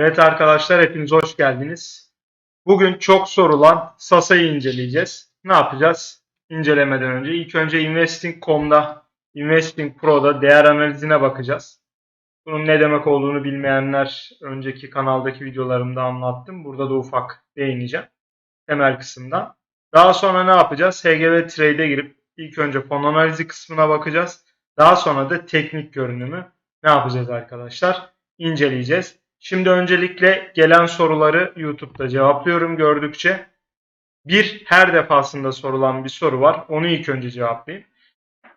Evet arkadaşlar hepiniz hoş geldiniz. Bugün çok sorulan Sasa'yı inceleyeceğiz. Ne yapacağız? İncelemeden önce ilk önce Investing.com'da, Investing Pro'da değer analizine bakacağız. Bunun ne demek olduğunu bilmeyenler önceki kanaldaki videolarımda anlattım. Burada da ufak değineceğim. Temel kısımdan. Daha sonra ne yapacağız? HGV Trade'e girip ilk önce fon analizi kısmına bakacağız. Daha sonra da teknik görünümü ne yapacağız arkadaşlar? İnceleyeceğiz. Şimdi öncelikle gelen soruları YouTube'da cevaplıyorum gördükçe. Bir her defasında sorulan bir soru var. Onu ilk önce cevaplayayım.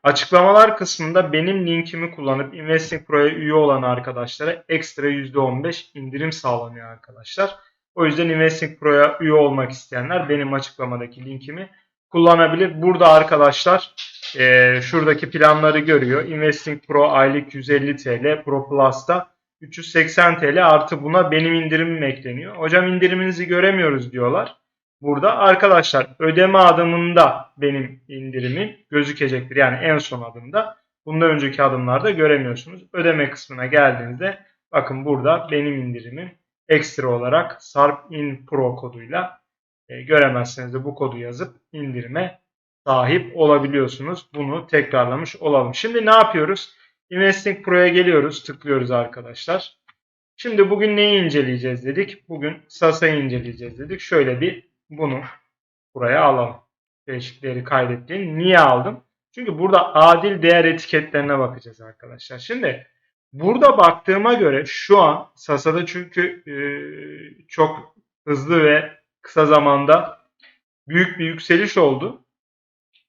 Açıklamalar kısmında benim linkimi kullanıp Investing Pro'ya üye olan arkadaşlara ekstra %15 indirim sağlanıyor arkadaşlar. O yüzden Investing Pro'ya üye olmak isteyenler benim açıklamadaki linkimi kullanabilir. Burada arkadaşlar e, şuradaki planları görüyor. Investing Pro aylık 150 TL, Pro Plus'ta 380 TL artı buna benim indirimim ekleniyor. Hocam indiriminizi göremiyoruz diyorlar. Burada arkadaşlar ödeme adımında benim indirimim gözükecektir. Yani en son adımda. Bundan önceki adımlarda göremiyorsunuz. Ödeme kısmına geldiğinizde bakın burada benim indirimim ekstra olarak Sarp In Pro koduyla e, göremezseniz de bu kodu yazıp indirime sahip olabiliyorsunuz. Bunu tekrarlamış olalım. Şimdi ne yapıyoruz? Investing Pro'ya geliyoruz. Tıklıyoruz arkadaşlar. Şimdi bugün neyi inceleyeceğiz dedik. Bugün Sasa'yı inceleyeceğiz dedik. Şöyle bir bunu buraya alalım. Değişiklikleri kaydettiğim. Niye aldım? Çünkü burada adil değer etiketlerine bakacağız arkadaşlar. Şimdi burada baktığıma göre şu an Sasa'da çünkü e, çok hızlı ve kısa zamanda büyük bir yükseliş oldu.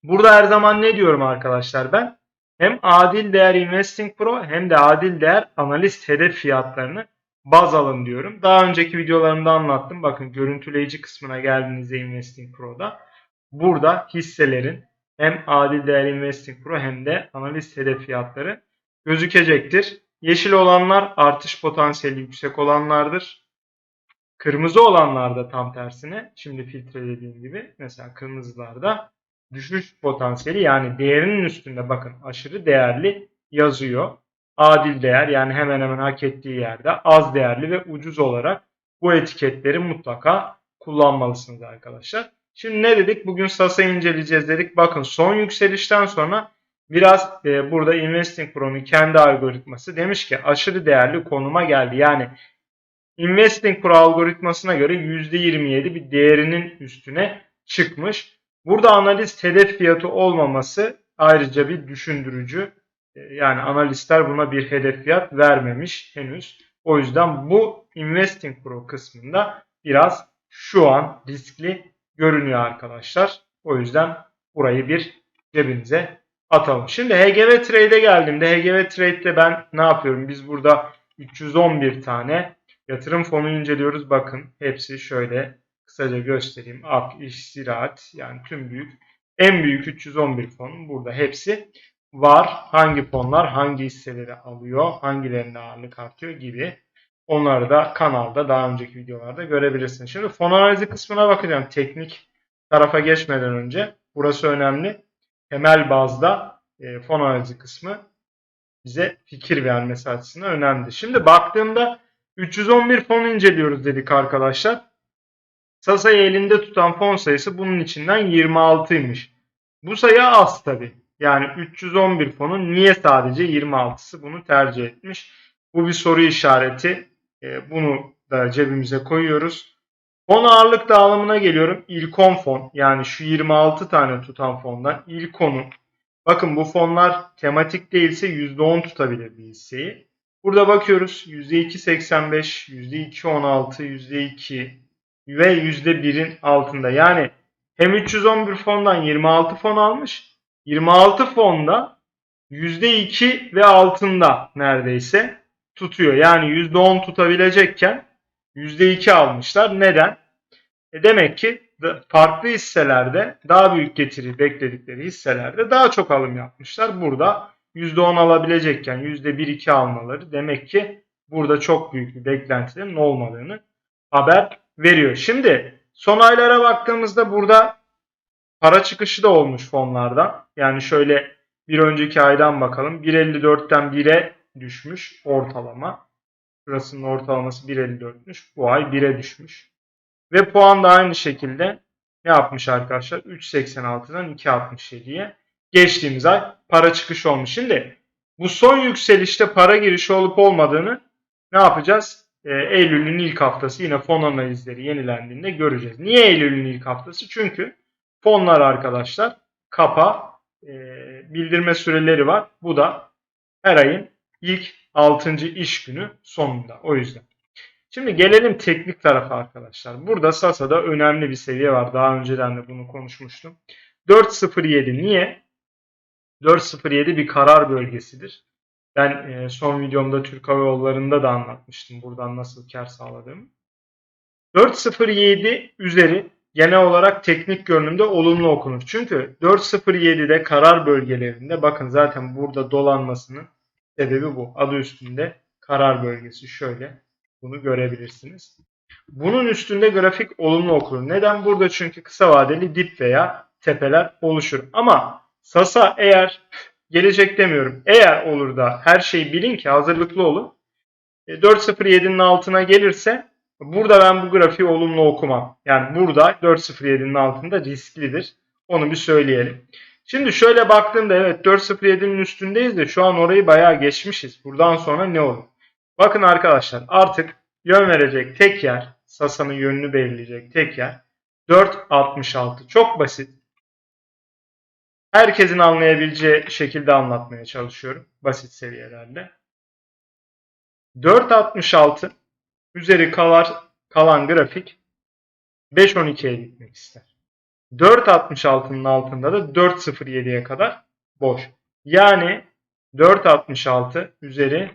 Burada her zaman ne diyorum arkadaşlar ben? Hem adil değer Investing Pro hem de adil değer analist hedef fiyatlarını baz alın diyorum. Daha önceki videolarımda anlattım. Bakın görüntüleyici kısmına geldiğinizde Investing Pro'da burada hisselerin hem adil değer Investing Pro hem de analist hedef fiyatları gözükecektir. Yeşil olanlar artış potansiyeli yüksek olanlardır. Kırmızı olanlar da tam tersine. Şimdi filtrelediğim gibi mesela kırmızılarda düşüş potansiyeli yani değerinin üstünde bakın aşırı değerli yazıyor. Adil değer yani hemen hemen hak ettiği yerde az değerli ve ucuz olarak bu etiketleri mutlaka kullanmalısınız arkadaşlar. Şimdi ne dedik? Bugün Sasa inceleyeceğiz dedik. Bakın son yükselişten sonra biraz e, burada Investing Pro'nun kendi algoritması demiş ki aşırı değerli konuma geldi. Yani Investing Pro algoritmasına göre %27 bir değerinin üstüne çıkmış. Burada analist hedef fiyatı olmaması ayrıca bir düşündürücü. Ee, yani analistler buna bir hedef fiyat vermemiş henüz. O yüzden bu Investing Pro kısmında biraz şu an riskli görünüyor arkadaşlar. O yüzden burayı bir cebinize atalım. Şimdi HGV Trade'e geldiğimde HGV Trade'de ben ne yapıyorum? Biz burada 311 tane yatırım fonu inceliyoruz. Bakın hepsi şöyle kısaca göstereyim. Ak, İş, Ziraat yani tüm büyük en büyük 311 fon burada hepsi var. Hangi fonlar hangi hisseleri alıyor, hangilerinde ağırlık artıyor gibi. Onları da kanalda daha önceki videolarda görebilirsiniz. Şimdi fon analizi kısmına bakacağım. Teknik tarafa geçmeden önce. Burası önemli. Temel bazda e, fon analizi kısmı bize fikir vermesi açısından önemli. Şimdi baktığımda 311 fon inceliyoruz dedik arkadaşlar. Sasa'yı elinde tutan fon sayısı bunun içinden 26'ymış. Bu sayı az tabi. Yani 311 fonun niye sadece 26'sı bunu tercih etmiş? Bu bir soru işareti. E, bunu da cebimize koyuyoruz. Fon ağırlık dağılımına geliyorum. İlk 10 fon yani şu 26 tane tutan fondan ilk 10'u. Bakın bu fonlar tematik değilse %10 tutabilir bir hisseyi. Burada bakıyoruz %2.85, %2.16, %2, ve %1'in altında. Yani hem 311 fondan 26 fon almış. 26 fonda %2 ve altında neredeyse tutuyor. Yani %10 tutabilecekken %2 almışlar. Neden? E demek ki farklı hisselerde daha büyük getiri bekledikleri hisselerde daha çok alım yapmışlar. Burada %10 alabilecekken %1-2 almaları demek ki burada çok büyük bir beklentilerin olmadığını haber veriyor. Şimdi son aylara baktığımızda burada para çıkışı da olmuş fonlardan. Yani şöyle bir önceki aydan bakalım. 1.54'ten 1'e düşmüş ortalama. Şurasının ortalaması 1.54'müş. Bu ay 1'e düşmüş. Ve puan da aynı şekilde ne yapmış arkadaşlar? 3.86'dan 2.67'ye geçtiğimiz ay para çıkış olmuş. Şimdi bu son yükselişte para girişi olup olmadığını ne yapacağız? Ee, Eylül'ün ilk haftası yine fon analizleri yenilendiğinde göreceğiz. Niye Eylül'ün ilk haftası? Çünkü fonlar arkadaşlar kapa e, bildirme süreleri var. Bu da her ayın ilk 6. iş günü sonunda. O yüzden. Şimdi gelelim teknik tarafa arkadaşlar. Burada Sasa'da önemli bir seviye var. Daha önceden de bunu konuşmuştum. 4.07 niye? 4.07 bir karar bölgesidir. Ben e, son videomda Türk Hava Yolları'nda da anlatmıştım buradan nasıl kar sağladığımı. 4.07 üzeri genel olarak teknik görünümde olumlu okunur. Çünkü 4.07'de karar bölgelerinde bakın zaten burada dolanmasının sebebi bu. Adı üstünde karar bölgesi şöyle. Bunu görebilirsiniz. Bunun üstünde grafik olumlu okunur. Neden? Burada çünkü kısa vadeli dip veya tepeler oluşur. Ama Sasa eğer gelecek demiyorum. Eğer olur da her şeyi bilin ki hazırlıklı olun. E, 4.07'nin altına gelirse burada ben bu grafiği olumlu okumam. Yani burada 4.07'nin altında risklidir. Onu bir söyleyelim. Şimdi şöyle baktığımda evet 4.07'nin üstündeyiz de şu an orayı bayağı geçmişiz. Buradan sonra ne olur? Bakın arkadaşlar artık yön verecek tek yer, Sasa'nın yönünü belirleyecek tek yer 4.66. Çok basit. Herkesin anlayabileceği şekilde anlatmaya çalışıyorum. Basit seviyelerde. 4.66 üzeri kalar, kalan grafik 5.12'ye gitmek ister. 4.66'nın altında da 4.07'ye kadar boş. Yani 4.66 üzeri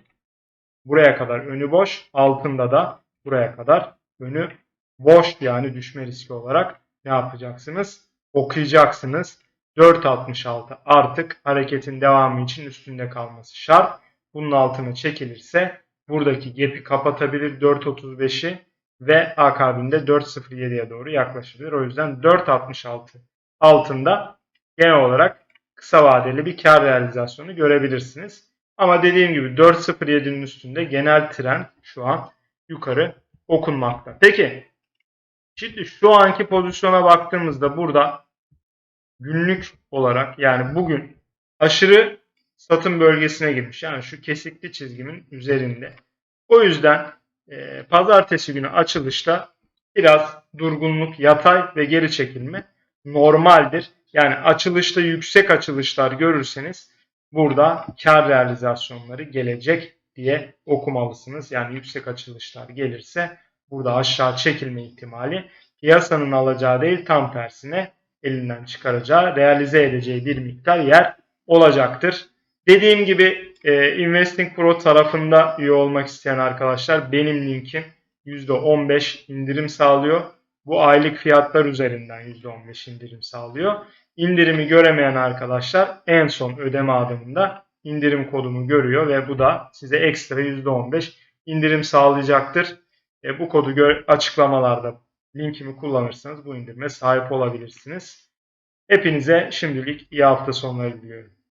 buraya kadar önü boş. Altında da buraya kadar önü boş yani düşme riski olarak ne yapacaksınız? Okuyacaksınız. 4.66 artık hareketin devamı için üstünde kalması şart. Bunun altına çekilirse buradaki gap'i kapatabilir 4.35'i ve akabinde 4.07'ye doğru yaklaşabilir. O yüzden 4.66 altında genel olarak kısa vadeli bir kar realizasyonu görebilirsiniz. Ama dediğim gibi 4.07'nin üstünde genel trend şu an yukarı okunmakta. Peki şimdi şu anki pozisyona baktığımızda burada günlük olarak yani bugün aşırı satım bölgesine girmiş. Yani şu kesikli çizgimin üzerinde. O yüzden e, pazartesi günü açılışta biraz durgunluk, yatay ve geri çekilme normaldir. Yani açılışta yüksek açılışlar görürseniz burada kar realizasyonları gelecek diye okumalısınız. Yani yüksek açılışlar gelirse burada aşağı çekilme ihtimali piyasanın alacağı değil tam tersine elinden çıkaracağı, realize edeceği bir miktar yer olacaktır. Dediğim gibi e, Investing Pro tarafında üye olmak isteyen arkadaşlar benim linkim %15 indirim sağlıyor. Bu aylık fiyatlar üzerinden %15 indirim sağlıyor. İndirimi göremeyen arkadaşlar en son ödeme adımında indirim kodumu görüyor ve bu da size ekstra %15 indirim sağlayacaktır. E, bu kodu açıklamalarda linkimi kullanırsanız bu indirime sahip olabilirsiniz. Hepinize şimdilik iyi hafta sonları diliyorum.